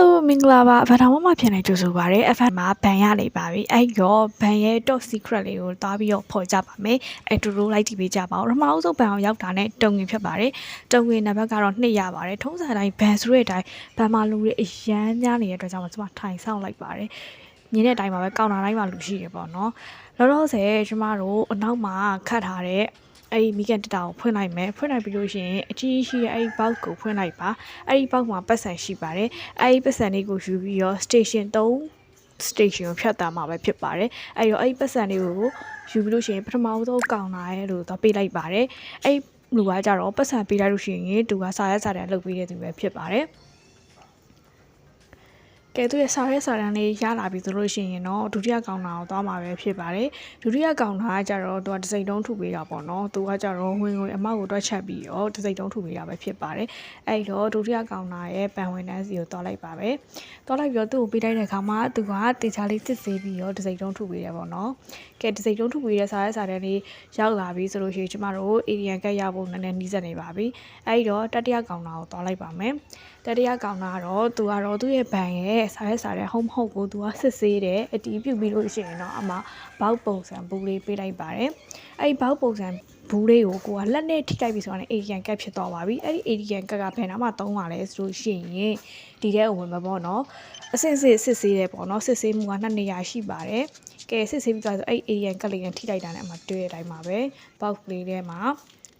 Hello မင်္ဂလာပါဗဒါမမဖြစ်နေကြိုဆိုပါရစေ FM မှာဘန်ရနေပါပြီအဲ့တော့ဘန်ရဲ့ top secret လေးကိုတားပြီးတော့ဖော်ကြပါမယ်အဲ့တူတူလိုက်ကြည့်ပေးကြပါဦးပထမအဆုံးဘန်အောင်ရောက်တာနဲ့တုံငင်ဖြစ်ပါတယ်တုံငင်နံပါတ်ကတော့2ရပါတယ်ထုံးစံတိုင်းဘန်ဆိုတဲ့အတိုင်းဘန်မှာလူတွေအရန်များနေတဲ့အတွက်ကြောင့်ကျွန်မထိုင်ဆောင်လိုက်ပါတယ်မြင်တဲ့အတိုင်းပါပဲကောင်တာတိုင်းမှာလူရှိတယ်ပေါ့နော်လောလောဆယ်ကျမတို့အနောက်မှာခတ်ထားတဲ့ အဲ့ဒီမိကန်တတာကိုဖွင့်လိုက်မယ်ဖွင့်လိုက်ပြီးလို့ရှိရင်အကြီးရှိတဲ့အဲ့ဒီ box ကိုဖွင့်လိုက်ပါအဲ့ဒီ box မှာပတ်စံရှိပါတယ်အဲ့ဒီပတ်စံလေးကိုယူပြီးတော့ station 3 station ကိုဖြတ်တာမှာပဲဖြစ်ပါတယ်အဲ့တော့အဲ့ဒီပတ်စံလေးကိုယူပြီးလို့ရှိရင်ပထမဆုံးကောင်လာရဲလို့တော့ပေးလိုက်ပါတယ်အဲ့ဒီလူကကြတော့ပတ်စံပေးလိုက်လို့ရှိရင်သူကစာရဲစာတန်းလုပ်ပေးတဲ့သူပဲဖြစ်ပါတယ် ကဲသူရဲ့စာရဲစာတန်းလေးရလာပြီဆိုလို့ရှိရင်တော့ဒုတိယကောင်တာကိုသွားမှာပဲဖြစ်ပါတယ်ဒုတိယကောင်တာကကြတော့သူကတစ်စိမ့်တုံးထုပေးတာပေါ့နော်သူကကြတော့ဝင်ဝင်အမောက်ကိုတွက်ချက်ပြီးတော့တစ်စိမ့်တုံးထုပေးတာပဲဖြစ်ပါတယ်အဲ့တော့ဒုတိယကောင်တာရဲ့ပန်ဝင်တန်းစီကိုသွားလိုက်ပါပဲသွားလိုက်ပြီးတော့သူ့ကိုပေးလိုက်တဲ့အခါမှာသူကတေချာလေးစစ်ဆေးပြီးတော့တစ်စိမ့်တုံးထုပေးတယ်ပေါ့နော်ကဲတစ်စိမ့်တုံးထုပေးတဲ့စာရဲစာတန်းလေးရောက်လာပြီဆိုလို့ရှိရင်ကျမတို့ area ကတ်ရဖို့နည်းနည်းနီးစပ်နေပါပြီအဲ့တော့တတိယကောင်တာကိုသွားလိုက်ပါမယ် တတိယကောင်တာကတော့သူကတော့သူ့ရဲ့ဘန်ရဲ့စာရဲစာတန်း home ဟုတ်ကိုသူကစစ်ဆေးတယ်အတီးပြုတ်ပြီးလို့ရှိရင်တော့အမဘောက်ပုံစံဘူးလေးပေးလိုက်ပါတယ်အဲ့ဒီဘောက်ပုံစံဘူးလေးကိုကိုကလက်နဲ့ထိတိုက်ပြီးဆိုတော့ ATM ကတ်ဖြစ်သွားပါပြီအဲ့ဒီ ATM ကတ်ကဘယ်နာမှသုံးပါလဲဆိုလို့ရှိရင်ဒီထဲဝင်မှာပေါ့နော်အစစ်စစ်စစ်ဆေးတယ်ပေါ့နော်စစ်ဆေးမှုကနှစ်နေရာရှိပါတယ်ကဲစစ်ဆေးပြီးသွားဆိုအဲ့ ATM ကတ်လေးနဲ့ထိတိုက်တာနဲ့အမတွေ့တဲ့အတိုင်းပါပဲ box လေးထဲမှာ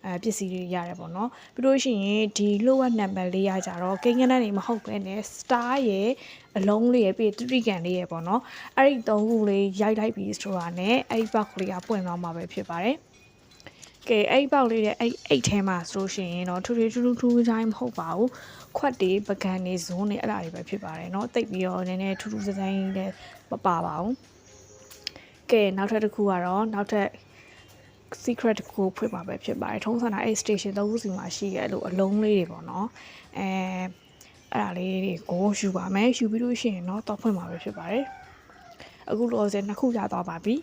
အဲပစ္စည်းတွေရတယ်ပေါ့နော်ပြီးလို့ရှိရင်ဒီလိုဝက်နံပါတ်လေးရကြတော့ကိန်းကနန်းနေမဟုတ်ပဲね star ရဲ့အလုံးလေးရဲ့ပြီးတူတီကန်လေးရဲ့ပေါ့နော်အဲ့ဒီသုံးခုလေးရိုက်လိုက်ပြီးဆိုတာနဲ့အဲ့ဒီ box လေးကပွင့်သွားမှာပဲဖြစ်ပါတယ်ကဲအဲ့ဒီပေါက်လေးတဲ့အဲ့အိတ်ထဲမှာဆိုလို့ရှိရင်တော့ထူထူထူထူထူတိုင်းမဟုတ်ပါဘူးခွက်တွေပကံတွေဇွန်းတွေအဲ့ဒါတွေပဲဖြစ်ပါတယ်เนาะတိတ်ပြီးတော့နည်းနည်းထူးထူးဆန်းဆန်းလည်းမပါပါဘူးကဲနောက်ထပ်တစ်ခုကတော့နောက်ထပ် secret တစ်ခုဖွင့်မှာပဲဖြစ်ပါတယ်ထုံးစံတာအဲ့ station သုံးခုစီမှာရှိရလို့အလုံးလေးတွေပေါ့နော်အဲအဲ့ဒါလေးတွေကိုယူပါမယ်ယူပြီးလို့ရှိရင်တော့တော့ဖွင့်မှာပဲဖြစ်ပါတယ်အခုလောဆယ်နှစ်ခုရသွားပါပြီ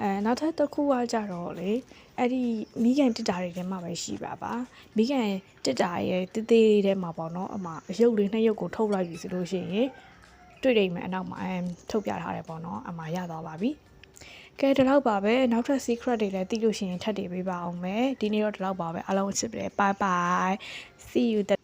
အဲနောက်ထပ်တစ်ခုကကြတော့လေအဲ့ဒီမိကန်တစ်တာတွေထဲမှာပဲရှိပါပါမိကန်တစ်တာရဲ့တေးသေးလေးထဲမှာပေါ့နော်အမအရုပ်လေးနှစ်ရုပ်ကိုထုတ်လိုက်ပြီဆိုလို့ရှိရင်တွေ့တယ်မယ်အနောက်မှာအဲထုတ်ပြထားတယ်ပေါ့နော်အမရသွားပါပြီ ကဲဒီလောက်ပါပဲနောက်ထပ် secret တွေလည်းသိလို့ရှိရင်ထပ်တည်ပေးပါအောင်မယ်ဒီနေ့တော့ဒီလောက်ပါပဲအားလုံးချစ်တယ် bye bye see you the